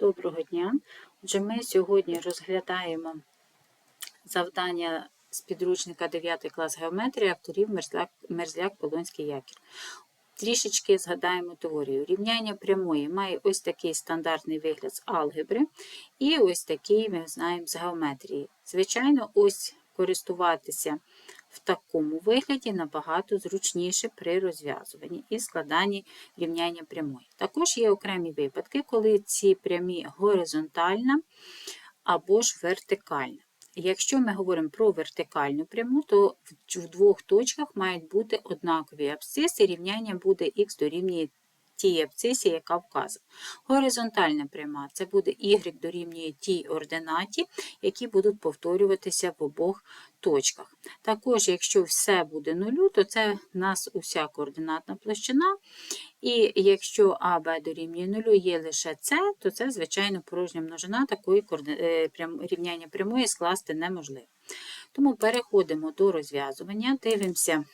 Доброго дня. Отже, ми сьогодні розглядаємо завдання з підручника 9 клас геометрії авторів Мерзляк, Мерзляк Полонський Якір. Трішечки згадаємо теорію. Рівняння прямої має ось такий стандартний вигляд з алгебри, і ось такий ми знаємо з геометрії. Звичайно, ось користуватися в такому вигляді набагато зручніше при розв'язуванні і складанні рівняння прямої. Також є окремі випадки, коли ці прямі горизонтальна або ж вертикальна. Якщо ми говоримо про вертикальну пряму, то в двох точках мають бути однакові абсциси, рівняння буде х дорівнює тій абсцисі, яка вказана. Горизонтальна пряма це буде y дорівнює тій ординаті, які будуть повторюватися в обох точках. Також, якщо все буде нулю, то це в нас уся координатна площина. І якщо А, Б дорівнює нулю є лише С, то це, звичайно, порожня множина, такої рівняння прямої скласти неможливо. Тому переходимо до розв'язування, дивимося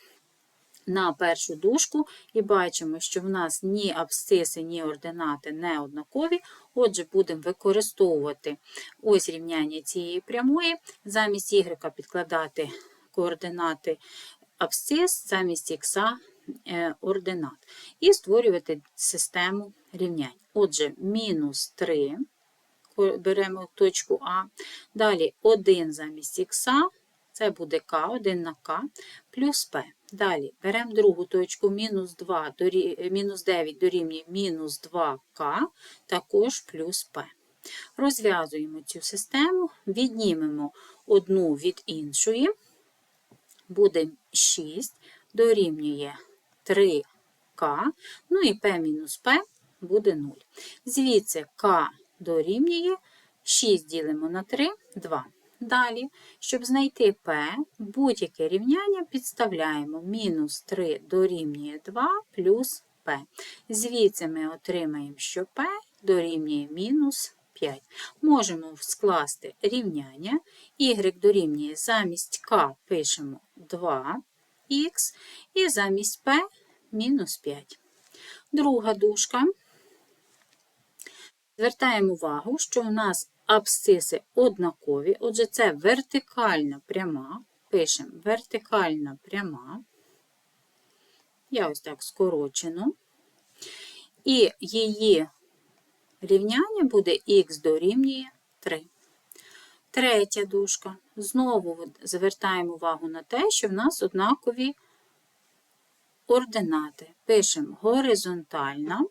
на першу дужку і бачимо, що в нас ні абсциси, ні ординати не однакові. Отже, будемо використовувати ось рівняння цієї прямої, замість y підкладати координати абсцис, замість х ординат. І створювати систему рівнянь. Отже, мінус 3, беремо точку А, далі 1 замість х, це буде k, 1 на k, плюс p. Далі беремо другу точку, мінус 2, мінус 9 дорівнює мінус 2к, також плюс p. Розв'язуємо цю систему, віднімемо одну від іншої, буде 6, дорівнює 3к, ну і p мінус p буде 0. Звідси k дорівнює 6 ділимо на 3, 2. Далі, щоб знайти p, будь-яке рівняння підставляємо мінус 3 дорівнює 2 плюс p. Звідси ми отримаємо, що p дорівнює мінус 5. Можемо скласти рівняння. y дорівнює замість k пишемо 2х і замість p мінус 5. Друга дужка. Звертаємо увагу, що у нас абсциси однакові, отже, це вертикальна пряма. Пишемо вертикальна пряма. Я ось так скорочено. І її рівняння буде х дорівнює 3. Третя дужка. Знову звертаємо увагу на те, що в нас однакові ординати. Пишемо горизонтальна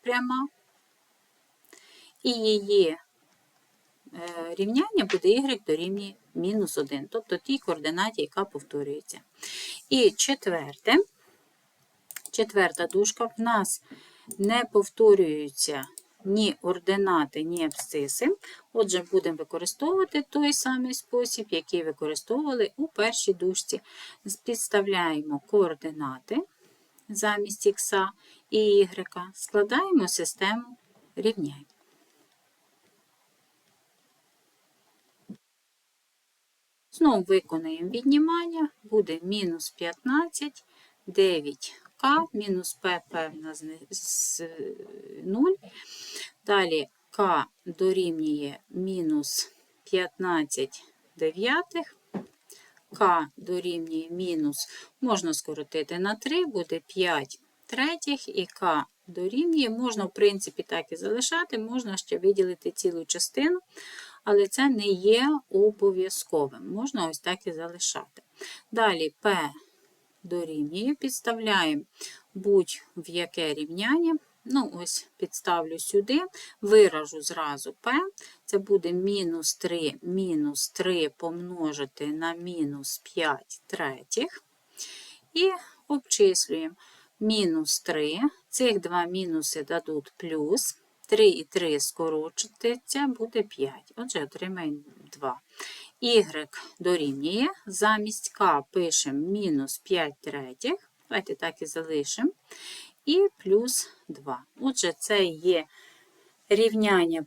пряма і її е, рівняння буде y дорівнює мінус 1, тобто тій координаті, яка повторюється. І четверте, четверта дужка в нас не повторюються ні ординати, ні абсциси. Отже, будемо використовувати той самий спосіб, який використовували у першій дужці. Підставляємо координати замість х і y, складаємо систему рівнянь. Знову виконуємо віднімання, буде мінус 15, 9к, мінус pp в нас 0. Далі k дорівнює мінус 15 дев'ятих, k дорівнює мінус, можна скоротити на 3, буде 5 третіх, і k дорівнює, можна, в принципі, так і залишати, можна ще виділити цілу частину але це не є обов'язковим. Можна ось так і залишати. Далі P дорівнює, підставляємо будь-в яке рівняння. Ну, ось підставлю сюди, виражу зразу P, це буде мінус 3 мінус 3 помножити на мінус 5 третіх. І обчислюємо мінус 3, цих два мінуси дадуть плюс. 3 і 3 скорочиться, буде 5. Отже, отримаємо 2. Y дорівнює. Замість К пишемо мінус 5 третіх. Давайте так і залишимо. І плюс 2. Отже, це є рівняння